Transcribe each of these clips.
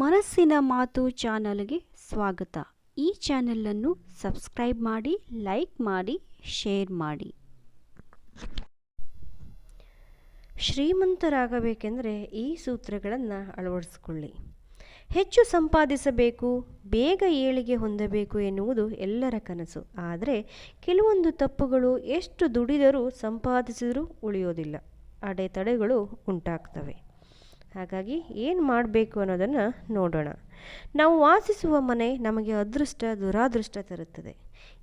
ಮನಸ್ಸಿನ ಮಾತು ಚಾನಲ್ಗೆ ಸ್ವಾಗತ. ಈ ಚಾನಲನ್ನು ಸಬ್ಸ್ಕ್ರೈಬ್ ಮಾಡಿ, ಲೈಕ್ ಮಾಡಿ, ಶೇರ್ ಮಾಡಿ. ಶ್ರೀಮಂತರಾಗಬೇಕೆಂದರೆ ಈ ಸೂತ್ರಗಳನ್ನು ಅಳವಡಿಸಿಕೊಳ್ಳಿ. ಹೆಚ್ಚು ಸಂಪಾದಿಸಬೇಕು, ಬೇಗ ಏಳಿಗೆ ಹೊಂದಬೇಕು ಎನ್ನುವುದು ಎಲ್ಲರ ಕನಸು. ಆದರೆ ಕೆಲವೊಂದು ತಪ್ಪುಗಳು ಎಷ್ಟು ದುಡಿದರೂ ಸಂಪಾದಿಸಿದರೂ ಉಳಿಯೋದಿಲ್ಲ. ಅಡೆತಡೆಗಳು ಉಂಟಾಗ್ತವೆ. ಹಾಗಾಗಿ ಏನು ಮಾಡಬೇಕು ಅನ್ನೋದನ್ನು ನೋಡೋಣ. ನಾವು ವಾಸಿಸುವ ಮನೆ ನಮಗೆ ಅದೃಷ್ಟ, ದುರಾದೃಷ್ಟ ತರುತ್ತದೆ.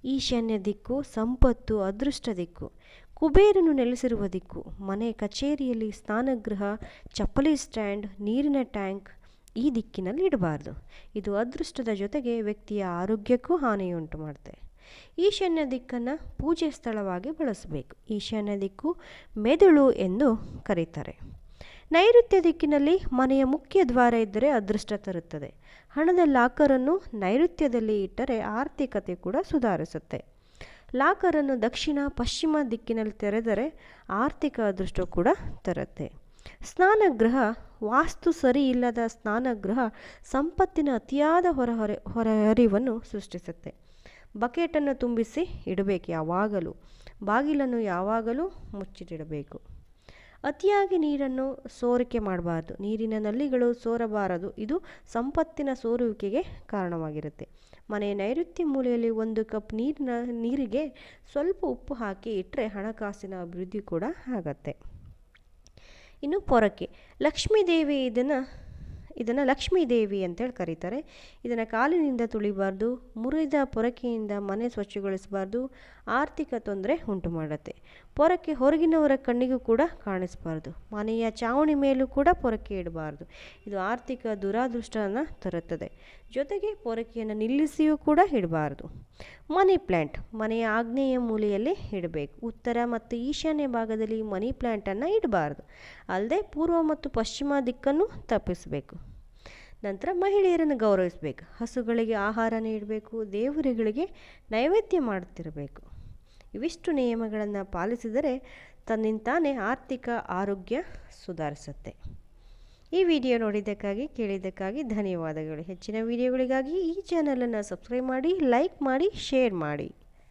ಈಶಾನ್ಯ ದಿಕ್ಕು, ಸಂಪತ್ತು, ಅದೃಷ್ಟ ದಿಕ್ಕು. ಕುಬೇರನು ನೆಲೆಸಿರುವ ದಿಕ್ಕು. ಮನೆ ಕಚೇರಿಯಲ್ಲಿ ಸ್ನಾನಗೃಹ, ಚಪ್ಪಲಿ ಸ್ಟ್ಯಾಂಡ್, ನೀರಿನ ಟ್ಯಾಂಕ್ ಈ ದಿಕ್ಕಿನಲ್ಲಿ ಇಡಬಾರ್ದು. ಇದು ಅದೃಷ್ಟದ ಜೊತೆಗೆ ವ್ಯಕ್ತಿಯ ಆರೋಗ್ಯಕ್ಕೂ ಹಾನಿಯುಂಟು ಮಾಡುತ್ತೆ. ಈಶಾನ್ಯ ದಿಕ್ಕನ್ನು ಪೂಜೆ ಸ್ಥಳವಾಗಿ ಬಳಸಬೇಕು. ಈಶಾನ್ಯ ದಿಕ್ಕು ಮೆದುಳು ಎಂದು ಕರೀತಾರೆ. ನೈಋತ್ಯ ದಿಕ್ಕಿನಲ್ಲಿ ಮನೆಯ ಮುಖ್ಯ ದ್ವಾರ ಇದ್ದರೆ ಅದೃಷ್ಟ ತರುತ್ತದೆ. ಹಣದ ಲಾಕರನ್ನು ನೈಋತ್ಯದಲ್ಲಿ ಇಟ್ಟರೆ ಆರ್ಥಿಕತೆ ಕೂಡ ಸುಧಾರಿಸುತ್ತೆ. ಲಾಕರನ್ನು ದಕ್ಷಿಣ, ಪಶ್ಚಿಮ ದಿಕ್ಕಿನಲ್ಲಿ ತೆರೆದರೆ ಆರ್ಥಿಕ ಅದೃಷ್ಟ ಕೂಡ ತರುತ್ತೆ. ಸ್ನಾನಗೃಹ, ವಾಸ್ತು ಸರಿ ಇಲ್ಲದ ಸ್ನಾನಗೃಹ ಸಂಪತ್ತಿನ ಅತಿಯಾದ ಹೊರಹೊರೆ, ಹೊರಹರಿವನ್ನು ಸೃಷ್ಟಿಸುತ್ತೆ. ಬಕೆಟನ್ನು ತುಂಬಿಸಿ ಇಡಬೇಕು ಯಾವಾಗಲೂ. ಬಾಗಿಲನ್ನು ಯಾವಾಗಲೂ ಮುಚ್ಚಿಟ್ಟಿಡಬೇಕು. ಅತಿಯಾಗಿ ನೀರನ್ನು ಸೋರಿಕೆ ಮಾಡಬಾರ್ದು. ನೀರಿನ ನಲ್ಲಿಗಳು ಸೋರಬಾರದು. ಇದು ಸಂಪತ್ತಿನ ಸೋರುವಿಕೆಗೆ ಕಾರಣವಾಗಿರುತ್ತೆ. ಮನೆಯ ನೈಋತ್ಯ ಮೂಲೆಯಲ್ಲಿ ಒಂದು ಕಪ್ ನೀರಿನ, ನೀರಿಗೆ ಸ್ವಲ್ಪ ಉಪ್ಪು ಹಾಕಿ ಇಟ್ಟರೆ ಹಣಕಾಸಿನ ಅಭಿವೃದ್ಧಿ ಕೂಡ ಆಗತ್ತೆ. ಇನ್ನು ಪೊರಕೆ. ಲಕ್ಷ್ಮೀ ದೇವಿ ಇದನ್ನು ಇದನ್ನು ಲಕ್ಷ್ಮೀ ದೇವಿ ಅಂತೇಳಿ ಕರೀತಾರೆ. ಇದನ್ನು ಕಾಲಿನಿಂದ ತುಳಿಬಾರ್ದು, ಮುರಿದ ಪೊರಕೆಯಿಂದ ಮನೆ ಸ್ವಚ್ಛಗೊಳಿಸಬಾರ್ದು, ಆರ್ಥಿಕ ತೊಂದರೆ ಉಂಟು ಮಾಡುತ್ತೆ. ಪೊರಕೆ ಹೊರಗಿನವರ ಕಣ್ಣಿಗೂ ಕೂಡ ಕಾಣಿಸಬಾರ್ದು. ಮನೆಯ ಚಾವಣಿ ಮೇಲೂ ಕೂಡ ಪೊರಕೆ ಇಡಬಾರ್ದು. ಇದು ಆರ್ಥಿಕ ದುರಾದೃಷ್ಟನ ತರುತ್ತದೆ. ಜೊತೆಗೆ ಪೊರಕೆಯನ್ನು ನಿಲ್ಲಿಸಿಯೂ ಕೂಡ ಇಡಬಾರ್ದು. ಮನಿ ಪ್ಲ್ಯಾಂಟ್ ಮನೆಯ ಆಗ್ನೇಯ ಮೂಲೆಯಲ್ಲಿ ಇಡಬೇಕು. ಉತ್ತರ ಮತ್ತು ಈಶಾನ್ಯ ಭಾಗದಲ್ಲಿ ಮನಿ ಪ್ಲ್ಯಾಂಟನ್ನು ಇಡಬಾರ್ದು. ಅಲ್ಲದೆ ಪೂರ್ವ ಮತ್ತು ಪಶ್ಚಿಮ ದಿಕ್ಕನ್ನು ತಪ್ಪಿಸಬೇಕು. ನಂತರ ಮಹಿಳೆಯರನ್ನು ಗೌರವಿಸಬೇಕು. ಹಸುಗಳಿಗೆ ಆಹಾರ ನೀಡಬೇಕು, ದೇವರುಗಳಿಗೆ ನೈವೇದ್ಯ ಮಾಡುತ್ತಿರಬೇಕು. ಇವಿಷ್ಟು ನಿಯಮಗಳನ್ನು ಪಾಲಿಸಿದರೆ ತನ್ನಿಂತಾನೇ ಆರ್ಥಿಕ ಆರೋಗ್ಯ ಸುಧಾರಿಸುತ್ತೆ. ಈ ವಿಡಿಯೋ ನೋಡಿದ್ದಕ್ಕಾಗಿ, ಕೇಳಿದ್ದಕ್ಕಾಗಿ ಧನ್ಯವಾದಗಳು. ಹೆಚ್ಚಿನ ವಿಡಿಯೋಗಳಿಗಾಗಿ ಈ ಚಾನಲನ್ನು ಸಬ್ಸ್ಕ್ರೈಬ್ ಮಾಡಿ ಲೈಕ್ ಮಾಡಿ ಶೇರ್ ಮಾಡಿ.